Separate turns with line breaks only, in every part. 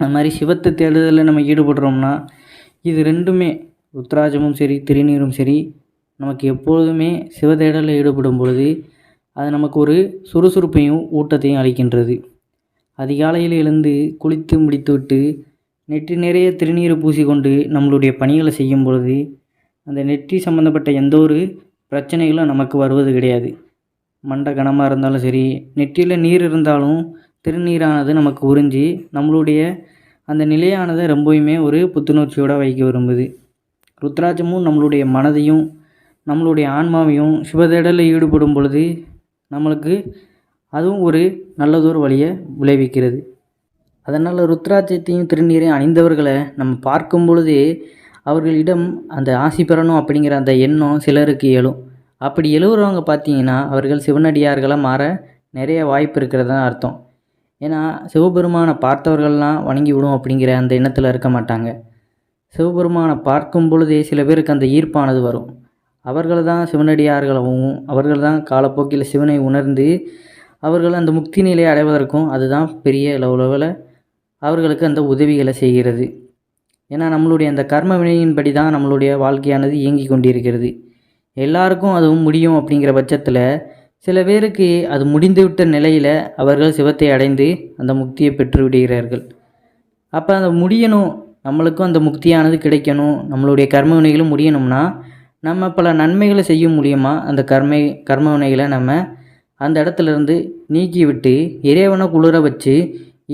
அது மாதிரி சிவத்தை தேடுதலில் நம்ம ஈடுபடுறோம்னா இது ரெண்டுமே ருத்ராஜமும் சரி திருநீரும் சரி நமக்கு எப்பொழுதுமே சிவ தேடலில் ஈடுபடும் பொழுது அது நமக்கு ஒரு சுறுசுறுப்பையும் ஊட்டத்தையும் அளிக்கின்றது. அதிகாலையில் எழுந்து குளித்து முடித்துவிட்டு நெற்றி நிறைய திருநீர் பூசிக்கொண்டு நம்மளுடைய பணிகளை செய்யும் பொழுது அந்த நெற்றி சம்மந்தப்பட்ட எந்த ஒரு பிரச்சனைகளும் நமக்கு வருவது கிடையாது. மண்டை கனமாக இருந்தாலும் சரி நெற்றியில் நீர் இருந்தாலும் திருநீரானது நமக்கு உறிஞ்சி நம்மளுடைய அந்த நிலையானதை ரொம்பவுமே ஒரு புத்துணர்ச்சியோடு வைக்க விரும்புது. ருத்ராட்சமும் நம்மளுடைய மனதையும் நம்மளுடைய ஆன்மாவையும் சிவதேடலில் ஈடுபடும் பொழுது நம்மளுக்கு அதுவும் ஒரு நல்லதொரு வழியை விளைவிக்கிறது. அதனால் ருத்ராட்சத்தையும் திருநீரையும் அணிந்தவர்களை நம்ம பார்க்கும் பொழுதே அவர்களிடம் அந்த ஆசி பெறணும் அப்படிங்கிற அந்த எண்ணம் சிலருக்கு எழும். அப்படி எழுவுறவங்க பார்த்தீங்கன்னா அவர்கள் சிவனடியார்களாக மாற நிறைய வாய்ப்பு இருக்கிறதா அர்த்தம். ஏன்னா சிவபெருமானை பார்த்தவர்கள்லாம் வணங்கி விடும் அப்படிங்கிற அந்த எண்ணத்தில் இருக்க மாட்டாங்க. சிவபெருமானை பார்க்கும் பொழுதே சில பேருக்கு அந்த ஈர்ப்பானது வரும். அவர்கள் தான் சிவனடியார்களாகவும் அவர்கள் தான் காலப்போக்கில் சிவனை உணர்ந்து அவர்கள் அந்த முக்தி நிலையை அடைவதற்கும் அதுதான் பெரிய லெவலில் அவர்களுக்கு அந்த உதவிகளை செய்கிறது. ஏன்னா நம்மளுடைய அந்த கர்ம வினையின்படி தான் நம்மளுடைய வாழ்க்கையானது இயங்கி கொண்டிருக்கிறது. எல்லாருக்கும் அதுவும் முடியும் அப்படிங்கிற பட்சத்தில் சில பேருக்கு அது முடிந்துவிட்ட நிலையில் அவர்கள் சிவத்தை அடைந்து அந்த முக்தியை பெற்று விடுகிறார்கள். அப்போ அந்த முடியணும் நம்மளுக்கும் அந்த முக்தியானது கிடைக்கணும் நம்மளுடைய கர்ம வினைகளும் முடியணும்னா நம்ம பல நன்மைகளை செய்யும் மூலியமாக அந்த கர்மை கர்ம வினைகளை நம்ம அந்த இடத்துல இருந்து நீக்கி விட்டு இறைவனை குளிர வச்சு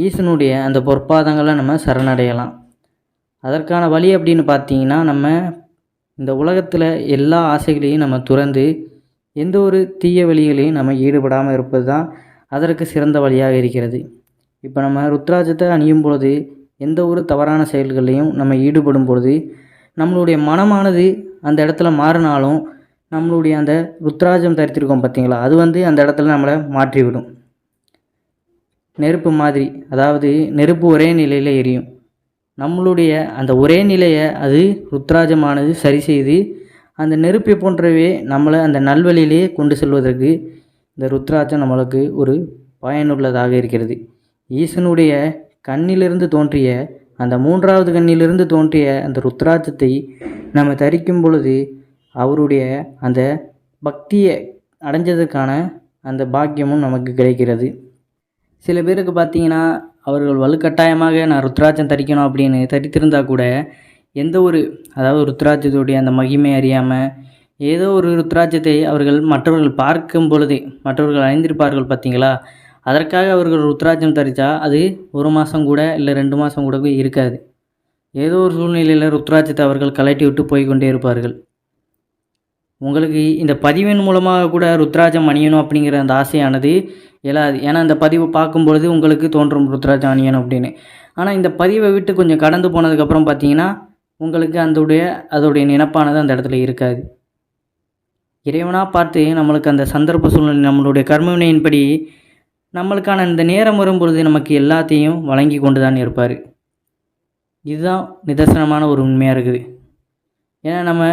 ஈசனுடைய அந்த பொற்பாதங்களை நம்ம சரணடையலாம். அதற்கான வழி அப்படின்னு பார்த்தீங்கன்னா நம்ம இந்த உலகத்தில் எல்லா ஆசைகளையும் நம்ம துறந்து எந்த ஒரு தீய வழிகளையும் நம்ம ஈடுபடாமல் இருப்பது தான் அதற்கு சிறந்த வழியாக இருக்கிறது. இப்போ நம்ம ருத்ராஜத்தை அணியும் பொழுது எந்த ஒரு தவறான செயல்களையும் நம்ம ஈடுபடும் பொழுது நம்மளுடைய மனமானது அந்த இடத்துல மாறினாலும் நம்மளுடைய அந்த ருத்ராஜம் தரித்திருக்கோம் பார்த்தீங்களா? அது வந்து அந்த இடத்துல நம்மளை மாற்றிவிடும். நெருப்பு மாதிரி அதாவது நெருப்பு ஒரே நிலையில் எரியும். நம்மளுடைய அந்த ஒரே நிலையை அது ருத்ராஜமானது சரி செய்து அந்த நெருப்பை போன்றவே நம்மளை அந்த நல்வழியிலே கொண்டு செல்வதற்கு இந்த ருத்ராட்சம் நம்மளுக்கு ஒரு பயனுள்ளதாக இருக்கிறது. ஈசனுடைய கண்ணிலிருந்து தோன்றிய அந்த மூன்றாவது கண்ணிலிருந்து தோன்றிய அந்த ருத்ராட்சத்தை நம்ம தரிக்கும் பொழுது அவருடைய அந்த பக்தியை அடைஞ்சதுக்கான அந்த பாக்கியமும் நமக்கு கிடைக்கிறது. சில பேருக்கு பார்த்தீங்கன்னா அவர்கள் வலுக்கட்டாயமாக நான் ருத்ராட்சம் தரிக்கணும் அப்படின்னு தரித்திருந்தால் கூட எந்த ஒரு அதாவது ருத்ராட்சத்துடைய அந்த மகிமை அறியாமல் ஏதோ ஒரு ருத்ராட்சத்தை அவர்கள் மற்றவர்கள் பார்க்கும் பொழுதே மற்றவர்கள் அணிந்திருப்பார்கள் பார்த்தீங்களா? அதற்காக அவர்கள் ருத்ராட்சம் தரித்தா அது ஒரு மாதம் கூட இல்லை ரெண்டு மாதம் கூட இருக்காது. ஏதோ ஒரு சூழ்நிலையில் ருத்ராட்சத்தை அவர்கள் கலட்டி விட்டு போய்க்கொண்டே இருப்பார்கள். உங்களுக்கு இந்த பதிவின் மூலமாக கூட ருத்ராஜம் அணியணும் அப்படிங்கிற அந்த ஆசையானது எழாது ஏன்னா இந்த பதிவை பார்க்கும் பொழுது உங்களுக்கு தோன்றும் ருத்ராஜம் அணியணும் அப்படின்னு. ஆனால் இந்த பதிவை விட்டு கொஞ்சம் கடந்து போனதுக்கப்புறம் பார்த்தீங்கன்னா உங்களுக்கு அதோடைய அதோடைய நினப்பானது அந்த இடத்துல இருக்காது. இறைவனாக பார்த்து நம்மளுக்கு அந்த சந்தர்ப்ப சூழ்நிலை நம்மளுடைய கர்மவினையின்படி நம்மளுக்கான இந்த நேரம் வரும்பொழுது நமக்கு எல்லாத்தையும் வழங்கி கொண்டு தான் இருப்பார். இதுதான் நிதர்சனமான ஒரு உண்மையாக இருக்குது. ஏன்னா நம்ம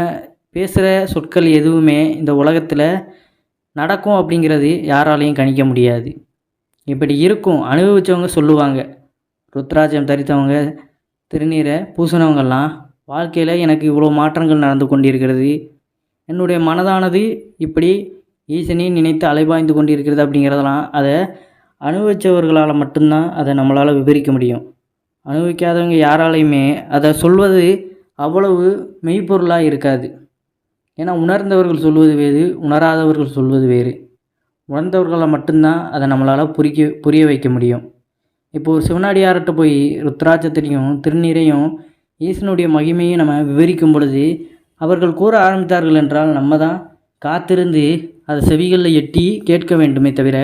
பேசுகிற சொற்கள் எதுவுமே இந்த உலகத்தில் நடக்கும் அப்படிங்கிறது யாராலையும் கணிக்க முடியாது. இப்படி இருக்கும் அனுபவித்தவங்க சொல்லுவாங்க. ருத்ராஜம் தரித்தவங்க திருநீரை பூசினவங்கெல்லாம் வாழ்க்கையில் எனக்கு இவ்வளோ மாற்றங்கள் நடந்து கொண்டிருக்கிறது. என்னுடைய மனதானது இப்படி ஈசனை நினைத்து அலைபாய்ந்து கொண்டிருக்கிறது அப்படிங்கிறதெல்லாம் அதை அனுபவித்தவர்களால் மட்டும்தான் அதை நம்மளால் விவரிக்க முடியும். அனுபவிக்காதவங்க யாராலையுமே அதை சொல்வது அவ்வளவு மெய்ப்பொருளாக இருக்காது. ஏன்னா உணர்ந்தவர்கள் சொல்வது வேறு உணராதவர்கள் சொல்வது வேறு. உணர்ந்தவர்களை மட்டும்தான் அதை நம்மளால் புரிக்க புரிய வைக்க முடியும். இப்போ ஒரு சிவனாடியார்கிட்ட போய் ருத்ராட்சத்திலையும் திருநீரையும் ஈசனுடைய மகிமையும் நம்ம விவரிக்கும் பொழுது அவர்கள் கூற ஆரம்பித்தார்கள் என்றால் நம்ம தான் காத்திருந்து அதை செவிகளில் எட்டி கேட்க வேண்டுமே தவிர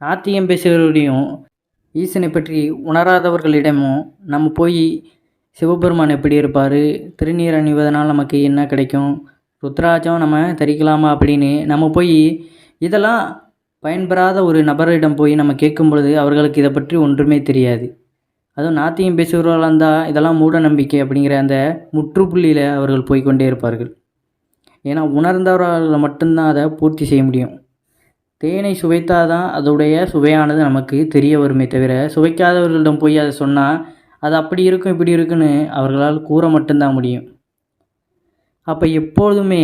நாத்தியம் பேசுகிறவரையும் ஈசனை பற்றி உணராதவர்களிடமும் நம்ம போய் சிவபெருமான் எப்படி இருப்பார் திருநீர் அணிவதனால் நமக்கு என்ன கிடைக்கும் ருத்ராஜம் நம்ம தரிக்கலாமா அப்படின்னு நம்ம போய் இதெல்லாம் பயன்பெறாத ஒரு நபரிடம் போய் நம்ம கேட்கும் பொழுது அவர்களுக்கு இதை பற்றி ஒன்றுமே தெரியாது. அதுவும் நாத்தியம் பேசுகிறவர்களாக இருந்தால் இதெல்லாம் மூட நம்பிக்கை அப்படிங்கிற அந்த முற்றுப்புள்ளியில் அவர்கள் போய்க்கொண்டே இருப்பார்கள். ஏன்னா உணர்ந்தவர்களால் மட்டும்தான் அதை பூர்த்தி செய்ய முடியும். தேனை சுவைத்தால் தான் அதோடைய சுவையானது நமக்கு தெரிய வருமே தவிர சுவைக்காதவர்களிடம் போய் அதை சொன்னால் அது அப்படி இருக்கும் இப்படி இருக்குன்னு அவர்களால் கூற மட்டும்தான் முடியும். அப்போ எப்பொழுதுமே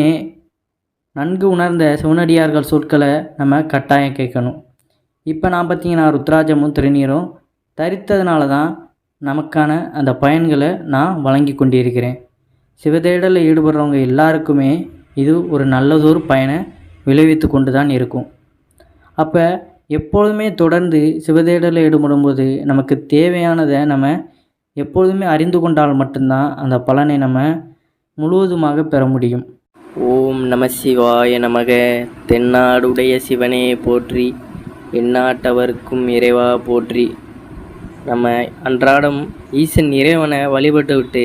நன்கு உணர்ந்த சிவனடியார்கள் சொற்களை நம்ம கட்டாயம் கேட்கணும். இப்போ நான் பார்த்தீங்கன்னா ருத்ராஜமும் திருநீரும் தரித்ததுனால தான் நமக்கான அந்த பயன்களை நான் வழங்கி கொண்டிருக்கிறேன். சிவதேடலில் ஈடுபடுறவங்க எல்லாருக்குமே இது ஒரு நல்லதொரு பயனை விளைவித்து கொண்டு தான் இருக்கும். அப்போ எப்பொழுதுமே தொடர்ந்து சிவதேடலில் ஈடுபடும்போது நமக்கு தேவையானதை நம்ம எப்பொழுதுமே அறிந்து கொண்டால் மட்டும்தான் அந்த பலனை நம்ம முழுவதுமாக பெற முடியும்.
ஓம் நம சிவாய நமக. தென்னாடுடைய சிவனே போற்றி எந்நாட்டவர்க்கும் இறைவா போற்றி. நம்ம அன்றாடம் ஈசன் இறைவனை வழிபட்டு விட்டு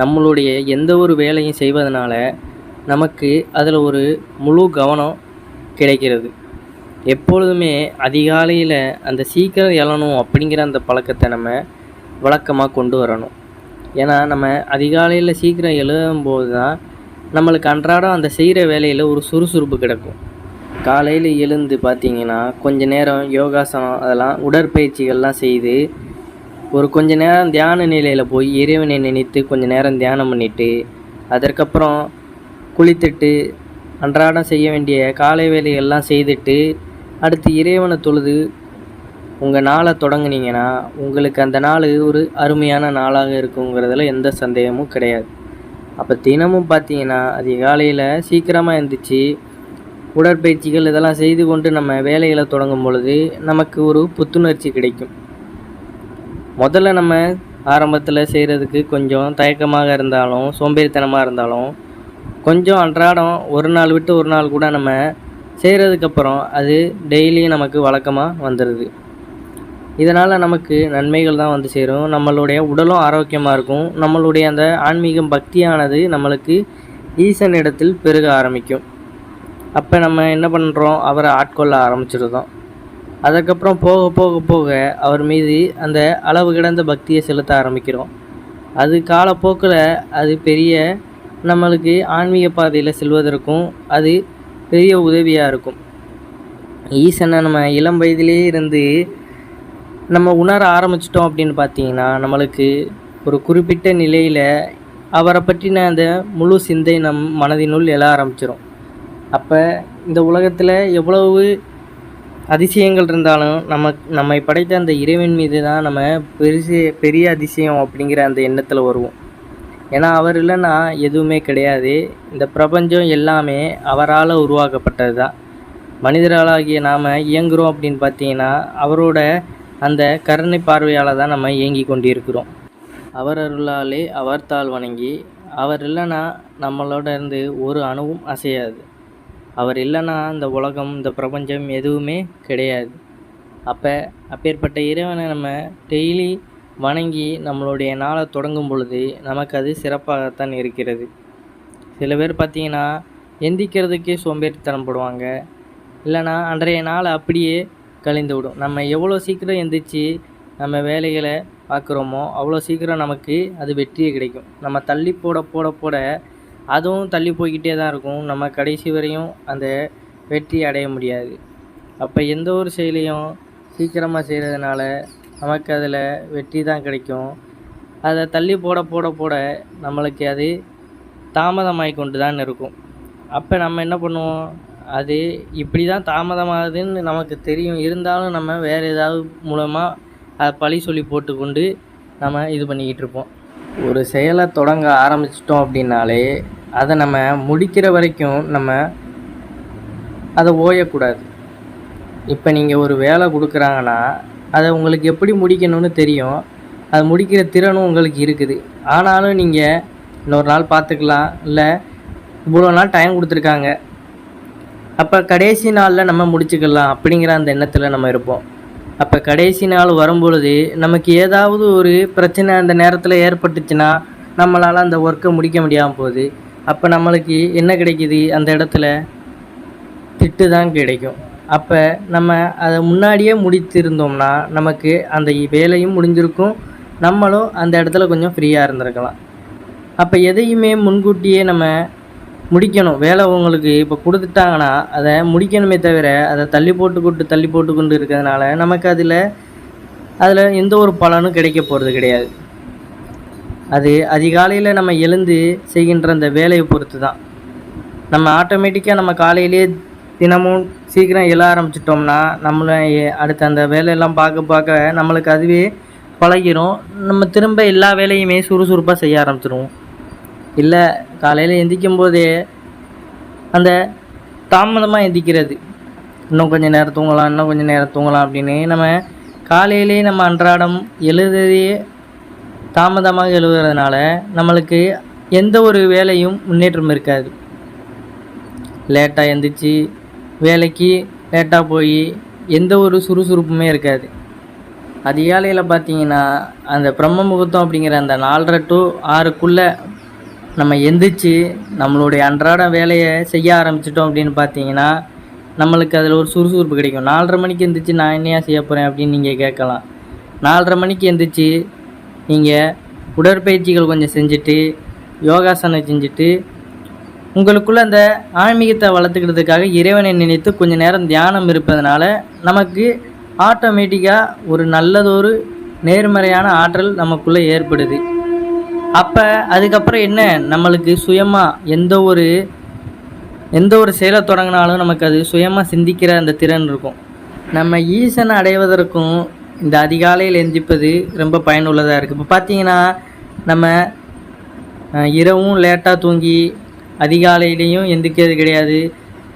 நம்மளுடைய எந்த ஒரு வேலையும் செய்வதனால நமக்கு அதில் ஒரு முழு கவனம் கிடைக்கிறது. எப்பொழுதுமே அதிகாலையில் அந்த சீக்கிரம் எழணும் அப்படிங்கிற அந்த பழக்கத்தை நம்ம வழக்கமாக கொண்டு வரணும். ஏன்னா நம்ம அதிகாலையில் சீக்கிரம் எழுதும்போது தான் நம்மளுக்கு அன்றாடம் அந்த செய்கிற வேலையில் ஒரு சுறுசுறுப்பு கிடைக்கும். காலையில் எழுந்து பார்த்திங்கன்னா கொஞ்ச நேரம் யோகாசனம் அதெல்லாம் உடற்பயிற்சிகள்லாம் செய்து ஒரு கொஞ்ச நேரம் தியான நிலையில் போய் இறைவனை நினைத்து கொஞ்ச நேரம் தியானம் பண்ணிவிட்டு அதற்கப்புறம் குளித்துட்டு அன்றாடம் செய்ய வேண்டிய காலை வேலைகள்லாம் செய்துட்டு அடுத்து இறைவனை தொழுது உங்கள் நாளை தொடங்குனீங்கன்னா உங்களுக்கு அந்த நாள் ஒரு அருமையான நாளாக இருக்குங்கிறதுல எந்த சந்தேகமும் கிடையாது. அப்போ தினமும் பார்த்தீங்கன்னா அதிகாலையில் சீக்கிரமாக எழுந்திரிச்சு உடற்பயிற்சிகள் இதெல்லாம் செய்து கொண்டு நம்ம வேலைகளை தொடங்கும் பொழுது நமக்கு ஒரு புத்துணர்ச்சி கிடைக்கும். முதல்ல நம்ம ஆரம்பத்தில் செய்கிறதுக்கு கொஞ்சம் தயக்கமாக இருந்தாலும் சோம்பேறித்தனமாக இருந்தாலும் கொஞ்சம் அன்றாடம் ஒரு நாள் விட்டு ஒரு நாள் கூட நம்ம செய்கிறதுக்கப்புறம் அது டெய்லியும் நமக்கு வழக்கமாக வந்துடுது இதனால் நமக்கு நன்மைகள் தான் வந்து சேரும். நம்மளுடைய உடலும் ஆரோக்கியமாக இருக்கும். நம்மளுடைய அந்த ஆன்மீகம் பக்தியானது நம்மளுக்கு ஈசன் இடத்தில் பெருக ஆரம்பிக்கும். அப்போ நம்ம என்ன பண்ணுறோம் அவரை ஆட்கொள்ள ஆரம்பிச்சிருந்தோம் அதுக்கப்புறம் போக போக போக அவர் மீது அந்த அளவு கிடந்த பக்தியை செலுத்த ஆரம்பிக்கிறோம். அது காலப்போக்கில் அது பெரிய நம்மளுக்கு ஆன்மீக பாதையில் செல்வதற்கும் அது பெரிய உதவியாக இருக்கும். ஈசனை நம்ம இளம் வயதிலே இருந்து நம்ம உணர ஆரம்பிச்சிட்டோம் அப்படின்னு பார்த்தீங்கன்னா நம்மளுக்கு ஒரு குறிப்பிட்ட நிலையில் அவரை பற்றின அந்த முழு சிந்தை நம் மனதினுள் எழ ஆரம்பிச்சிடும் அப்போ இந்த உலகத்தில் எவ்வளவு அதிசயங்கள் இருந்தாலும் நம்ம நம்மை படைத்த அந்த இறைவன் மீது தான் நம்ம பெருசு பெரிய அதிசயம் அப்படிங்கிற அந்த எண்ணத்தில் வருவோம். ஏன்னா அவர் இல்லைன்னா எதுவுமே கிடையாது. இந்த பிரபஞ்சம் எல்லாமே அவரால் உருவாக்கப்பட்டது தான் மனிதர்களாகிய நாம் இயங்குகிறோம் அப்படின்னு பார்த்தீங்கன்னா அவரோட அந்த கருணை பார்வையால் தான் நம்ம இயங்கி கொண்டிருக்கிறோம். அவர் அருளாலே அவர் தாள் வணங்கி அவர் இல்லைன்னா நம்மளோட இருந்து ஒரு அணுவும் அசையாது. அவர் இல்லைன்னா இந்த உலகம் இந்த பிரபஞ்சம் எதுவுமே கிடையாது. அப்போ அப்பேற்பட்ட இறைவனை நம்ம டெய்லி வணங்கி நம்மளுடைய நாளை தொடங்கும் பொழுது நமக்கு அது சிறப்பாகத்தான் இருக்கிறது. சில பேர் பார்த்தீங்கன்னா எந்திக்கிறதுக்கே சோம்பேறித்தனம் படுவாங்க. இல்லைன்னா அன்றைய நாளை அப்படியே கழிந்து விடும். நம்ம எவ்வளோ சீக்கிரம் எந்திரிச்சு நம்ம வேலைகளை பார்க்குறோமோ அவ்வளோ சீக்கிரம் நமக்கு அது வெற்றியே கிடைக்கும். நம்ம தள்ளி போட போட போட அதுவும் தள்ளி போய்கிட்டே தான் இருக்கும். நம்ம கடைசி வரையும் அந்த வெற்றி அடைய முடியாது. அப்போ எந்த ஒரு செயலையும் சீக்கிரமாக செய்கிறதுனால நமக்கு அதில் வெற்றி தான் கிடைக்கும். அதை தள்ளி போட போட போட நம்மளுக்கு அது தாமதமாகி கொண்டு தான் இருக்கும். அப்போ நம்ம என்ன பண்ணுவோம்? அது இப்படி தான் தாமதமாகுதுன்னு நமக்கு தெரியும். இருந்தாலும் நம்ம வேறு ஏதாவது மூலமாக அதை பழி சொல்லி போட்டுக்கொண்டு நம்ம இது பண்ணிக்கிட்டு இருப்போம். ஒரு செயலை தொடங்க ஆரம்பிச்சிட்டோம் அப்படின்னாலே அதை நம்ம முடிக்கிற வரைக்கும் நம்ம அதை ஓயக்கூடாது. இப்போ நீங்கள் ஒரு வேலை கொடுக்குறாங்கன்னா அதை உங்களுக்கு எப்படி முடிக்கணும்னு தெரியும். அது முடிக்கிற திறனும் உங்களுக்கு இருக்குது. ஆனாலும் நீங்கள் இன்னொரு நாள் பார்த்துக்கலாம். இல்லை இவ்வளோ நாள் டைம் கொடுத்துருக்காங்க. அப்போ கடைசி நாளில் நம்ம முடிச்சுக்கலாம் அப்படிங்கிற அந்த எண்ணத்தில் நம்ம இருப்போம். அப்போ கடைசி நாள் வரும்பொழுது நமக்கு ஏதாவது ஒரு பிரச்சனை அந்த நேரத்தில் ஏற்பட்டுச்சுன்னா நம்மளால் அந்த ஒர்க்கை முடிக்க முடியாமல் போகுது. அப்போ நம்மளுக்கு என்ன கிடைக்குது? அந்த இடத்துல திட்டு தான் கிடைக்கும். அப்போ நம்ம அதை முன்னாடியே முடித்திருந்தோம்னா நமக்கு அந்த வேலையும் முடிஞ்சிருக்கும். நம்மளும் அந்த இடத்துல கொஞ்சம் ஃப்ரீயாக இருந்திருக்கலாம். அப்போ எதையுமே முன்கூட்டியே நம்ம முடிக்கணும். வேலை உங்களுக்கு இப்போ கொடுத்துட்டாங்கன்னா அதை முடிக்கணுமே தவிர அதை தள்ளி போட்டு கொண்டு தள்ளி போட்டுக்கொண்டு இருக்கிறதுனால நமக்கு அதில் அதில் எந்த ஒரு பலனும் கிடைக்க போகிறது கிடையாது. அது அதிகாலையில் நம்ம எழுந்து செய்கின்ற அந்த வேலையை பொறுத்து தான் நம்ம ஆட்டோமேட்டிக்காக நம்ம காலையிலேயே தினமும் சீக்கிரம் எழ ஆரம்பிச்சிட்டோம்னா நம்மளை அடுத்த அந்த வேலையெல்லாம் பார்க்க பார்க்க நம்மளுக்கு அதுவே பழகிரும். நம்ம திரும்ப எல்லா வேலையுமே சுறுசுறுப்பாக செய்ய ஆரம்பிச்சிடுவோம் இல்லை காலையில் எந்திக்கும் போதே அந்த தாமதமாக எந்திக்கிறது. இன்னும் கொஞ்சம் நேரம் தூங்கலாம் இன்னும் கொஞ்சம் நேரம் தூங்கலாம் அப்படின்னு நம்ம காலையிலேயே நம்ம அன்றாடம் எழுதுறதே தாமதமாக எழுதுறதுனால நம்மளுக்கு எந்த ஒரு வேலையும் முன்னேற்றம் இருக்காது. லேட்டாக எந்திரிச்சு வேலைக்கு லேட்டாக போய் எந்த ஒரு சுறுசுறுப்புமே இருக்காது. அதிகாலையில் பார்த்தீங்கன்னா அந்த பிரம்ம முகூர்த்தம் அப்படிங்கிற அந்த நாலரை டு ஆறுக்குள்ளே நம்ம எந்திரிச்சு நம்மளுடைய அன்றாட வேலையை செய்ய ஆரம்பிச்சிட்டோம் அப்படின்னு பார்த்தீங்கன்னா நம்மளுக்கு அதில் ஒரு சுறுசுறுப்பு கிடைக்கும். நாலரை மணிக்கு எந்திரிச்சு நான் என்னையா செய்ய போகிறேன் அப்படின்னு நீங்கள் கேட்கலாம். நாலரை மணிக்கு எந்திரிச்சு நீங்கள் உடற்பயிற்சிகள் கொஞ்சம் செஞ்சுட்டு யோகாசனம் செஞ்சுட்டு உங்களுக்குள்ளே அந்த ஆன்மீகத்தை வளர்த்துக்கிறதுக்காக இறைவனை நினைத்து கொஞ்சம் நேரம் தியானம் இருப்பதனால நமக்கு ஆட்டோமேட்டிக்காக ஒரு நல்லதொரு நேர்மறையான ஆற்றல் நமக்குள்ளே ஏற்படுது. அப்போ அதுக்கப்புறம் என்ன? நம்மளுக்கு சுயமாக எந்த ஒரு எந்த ஒரு செயலை தொடங்கினாலும் நமக்கு அது சுயமாக சிந்திக்கிற அந்த திறன் இருக்கும். நம்ம ஈசனை அடைவதற்கும் இந்த அதிகாலையில் எந்திப்பது ரொம்ப பயனுள்ளதாக இருக்குது இப்போ பார்த்தீங்கன்னா நம்ம இரவும் லேட்டாக தூங்கி அதிகாலையிலையும் எந்திக்கிறது கிடையாது.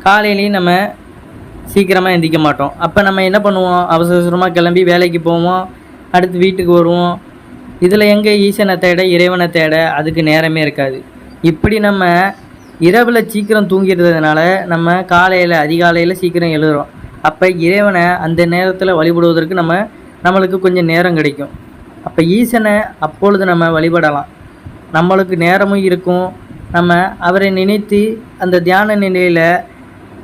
காலையிலையும் நம்ம சீக்கிரமாக எந்திக்க மாட்டோம். அப்போ நம்ம என்ன பண்ணுவோம்? அவசர அவசரமாக கிளம்பி வேலைக்கு போவோம். அடுத்து வீட்டுக்கு வருவோம். இதில் எங்கே ஈசனை தேட இறைவனை தேட அதுக்கு நேரமே இருக்காது. இப்படி நம்ம இரவில் சீக்கிரம் தூங்கிடுறதுனால நம்ம காலையில் அதிகாலையில் சீக்கிரம் எழுதுறோம். அப்போ இறைவனை அந்த நேரத்தில் வழிபடுவதற்கு நம்ம நம்மளுக்கு கொஞ்சம் நேரம் கிடைக்கும். அப்போ ஈசனை அப்பொழுது நம்ம வழிபடலாம். நம்மளுக்கு நேரமும் இருக்கும். நம்ம அவரை நினைத்து அந்த தியான நிலையில்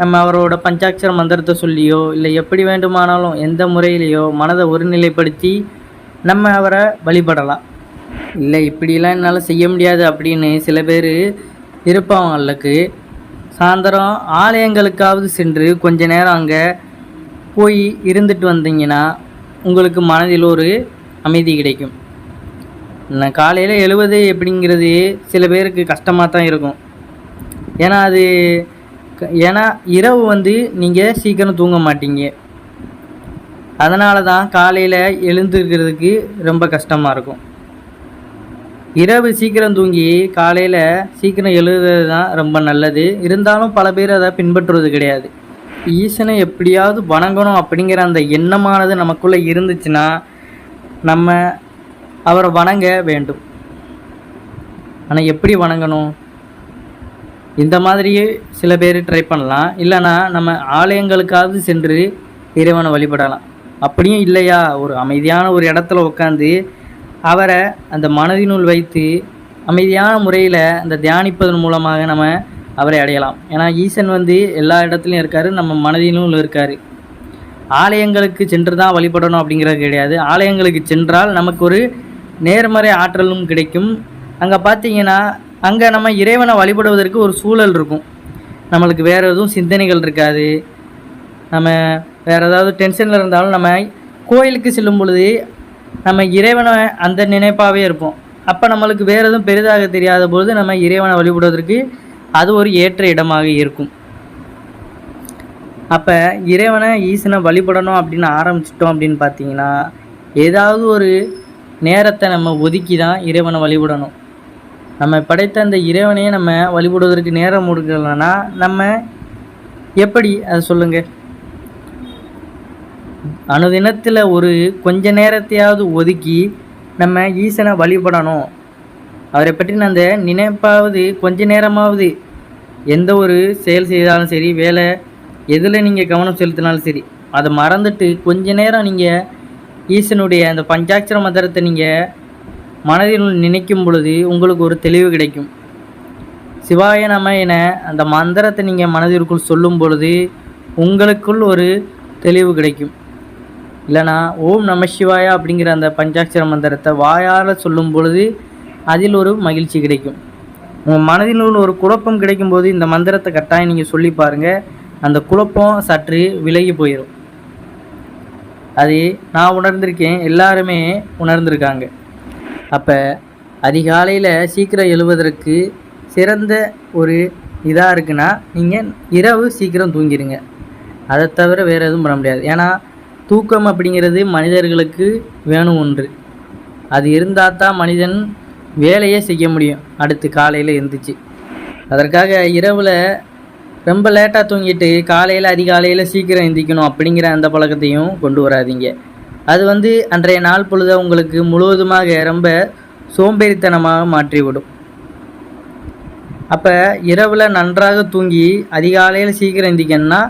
நம்ம அவரோட பஞ்சாட்சர மந்திரத்தை சொல்லியோ இல்லை எப்படி வேண்டுமானாலும் எந்த முறையிலையோ மனதை ஒருநிலைப்படுத்தி நம்ம அவரை வழிபடலாம். இல்லை இப்படிலாம் என்னால் செய்ய முடியாது அப்படின்னு சில பேர் இருப்பவங்களுக்கு சாயந்தரம் ஆலயங்களுக்காவது சென்று கொஞ்ச நேரம் அங்கே போய் இருந்துட்டு வந்தீங்கன்னா உங்களுக்கு மனதில் ஒரு அமைதி கிடைக்கும். நான் காலையில் எழுவது எப்படிங்கிறது சில பேருக்கு கஷ்டமாக தான் இருக்கும். ஏன்னா அது க- ஏன்னா இரவு வந்து நீங்கள் சீக்கிரம் தூங்க மாட்டீங்க. அதனால தான் காலையில் எழுந்திருக்கிறதுக்கு ரொம்ப கஷ்டமாக இருக்கும். இரவு சீக்கிரம் தூங்கி காலையில் சீக்கிரம் எழுதுறது தான் ரொம்ப நல்லது. இருந்தாலும் பல பேர் அதை பின்பற்றுவது கிடையாது. ஈசனை எப்படியாவது வணங்கணும் அப்படிங்கிற அந்த எண்ணமானது நமக்குள்ளே இருந்துச்சுன்னா நம்ம அவரை வணங்க வேண்டும். ஆனால் எப்படி வணங்கணும்? இந்த மாதிரியே சில பேர் ட்ரை பண்ணலாம். இல்லைன்னா நம்ம ஆலயங்களுக்காவது சென்று இறைவனை வழிபடலாம். அப்படியும் இல்லையா? ஒரு அமைதியான ஒரு இடத்துல உட்காந்து அவரை அந்த மனதினுள் வைத்து அமைதியான முறையில் அந்த தியானிப்பதன் மூலமாக நம்ம அவரை அடையலாம். ஏன்னா ஈசன் வந்து எல்லா இடத்துலையும் இருக்கார் நம்ம மனதினுள் இருக்கார். ஆலயங்களுக்கு சென்று தான் வழிபடணும் அப்படிங்கிறது கிடையாது. ஆலயங்களுக்கு சென்றால் நமக்கு ஒரு நேர்மறை ஆற்றலும் கிடைக்கும். அங்கே பார்த்தீங்கன்னா அங்கே நம்ம இறைவனை வழிபடுவதற்கு ஒரு சூழல் இருக்கும். நம்மளுக்கு வேறு எதுவும் சிந்தனைகள் இருக்காது. நம்ம வேறு ஏதாவது டென்ஷனில் இருந்தாலும் நம்ம கோயிலுக்கு செல்லும் பொழுது நம்ம இறைவனை அந்த நினைப்பாகவே இருப்போம். அப்போ நம்மளுக்கு வேறு எதுவும் பெரிதாக தெரியாத பொழுது நம்ம இறைவனை வழிபடுவதற்கு அது ஒரு ஏற்ற இடமாக இருக்கும். அப்போ இறைவனை ஈசனை வழிபடணும் அப்படின்னு ஆரம்பிச்சிட்டோம் அப்படின்னு பார்த்தீங்கன்னா ஏதாவது ஒரு நேரத்தை நம்ம ஒதுக்கி தான் இறைவனை வழிபடணும். நம்ம படைத்த அந்த இறைவனையே நம்ம வழிபடுவதற்கு நேரம் கொடுக்கலன்னா நம்ம எப்படி? அதை சொல்லுங்கள் அனுதினத்தில் ஒரு கொஞ்ச நேரத்தையாவது ஒதுக்கி நம்ம ஈசனை வழிபடணும். அவரை பற்றின அந்த நினைப்பாவது கொஞ்ச நேரமாவது எந்த ஒரு செயல் செய்தாலும் சரி வேலை எதில் நீங்கள் கவனம் செலுத்தினாலும் சரி அதை மறந்துட்டு கொஞ்ச நேரம் நீங்கள் ஈசனுடைய அந்த பஞ்சாட்சர மந்திரத்தை நீங்கள் மனதில் நினைக்கும் பொழுது உங்களுக்கு ஒரு தெளிவு கிடைக்கும். சிவாய நம என அந்த மந்திரத்தை நீங்கள் மனதிற்குள் சொல்லும் பொழுது உங்களுக்குள் ஒரு தெளிவு கிடைக்கும். இல்லைனா ஓம் நம சிவாயா அப்படிங்கிற அந்த பஞ்சாட்சர மந்திரத்தை வாயால் சொல்லும் பொழுது அதில் ஒரு மகிழ்ச்சி கிடைக்கும். உங்கள் மனதில் உள்ள ஒரு குழப்பம் கிடைக்கும்போது இந்த மந்திரத்தை கட்டாயம் நீங்கள் சொல்லி பாருங்கள் அந்த குழப்பம் சற்று விலகி போயிடும் அது நான் உணர்ந்திருக்கேன் எல்லாருமே உணர்ந்திருக்காங்க. அப்போ அதிகாலையில் சீக்கிரம் எழுவதற்கு சிறந்த ஒரு இதாக இருக்குன்னா நீங்கள் இரவு சீக்கிரம் தூங்கிடுங்க அதை தவிர வேறு எதுவும் பண்ண முடியாது. ஏன்னா தூக்கம் அப்படிங்கிறது மனிதர்களுக்கு வேணும் ஒன்று. அது இருந்தால் தான் மனிதன் வேலையே செய்ய முடியும். அடுத்து காலையில் எழுந்துச்சு அதற்காக இரவில் ரொம்ப லேட்டாக தூங்கிட்டு காலையில் அதிகாலையில் சீக்கிரம் எழுந்திக்கணும் அப்படிங்கிற அந்த பழக்கத்தையும் கொண்டு வராதீங்க. அது வந்து அன்றைய நாள் பொழுதை உங்களுக்கு முழுவதுமாக ரொம்ப சோம்பேறித்தனமாக மாற்றிவிடும். அப்போ இரவில் நன்றாக தூங்கி அதிகாலையில் சீக்கிரம் எந்திக்கணும்னா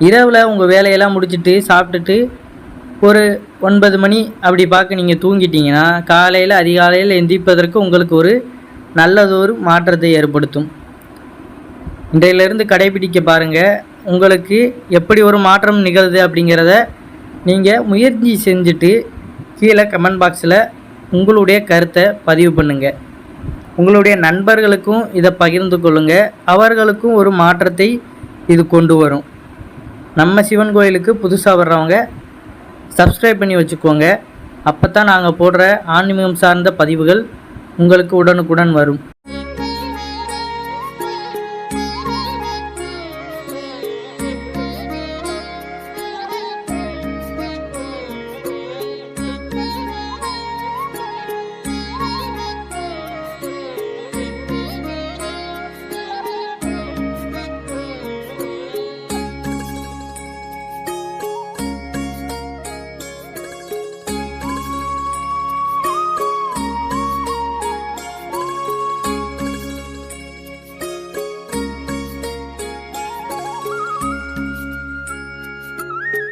இரவில் உங்கள் வேலையெல்லாம் முடிச்சுட்டு சாப்பிட்டுட்டு ஒரு ஒன்பது மணி அப்படி பார்க்க நீங்கள் தூங்கிட்டீங்கன்னா காலையில் அதிகாலையில் எந்திரிப்பதற்கு உங்களுக்கு ஒரு நல்லதொரு மாற்றத்தை ஏற்படுத்தும். இன்றையிலிருந்து கடைபிடிக்க பாருங்கள் உங்களுக்கு எப்படி ஒரு மாற்றம் நிகழுது அப்படிங்கிறத நீங்கள் முயற்சி செஞ்சுட்டு கீழே கமெண்ட் பாக்ஸில் உங்களுடைய கருத்தை பதிவு பண்ணுங்கள் உங்களுடைய நண்பர்களுக்கும் இதை பகிர்ந்து கொள்ளுங்கள் அவர்களுக்கும் ஒரு மாற்றத்தை இது கொண்டு வரும். நம்ம சிவன் கோயிலுக்கு புதுசாக வர்றவங்க சப்ஸ்கிரைப் பண்ணி வச்சுக்கோங்க. அப்போ தான் நாங்கள் போடுற ஆன்மீகம் சார்ந்த பதிவுகள் உங்களுக்கு உடனுக்குடன் வரும்.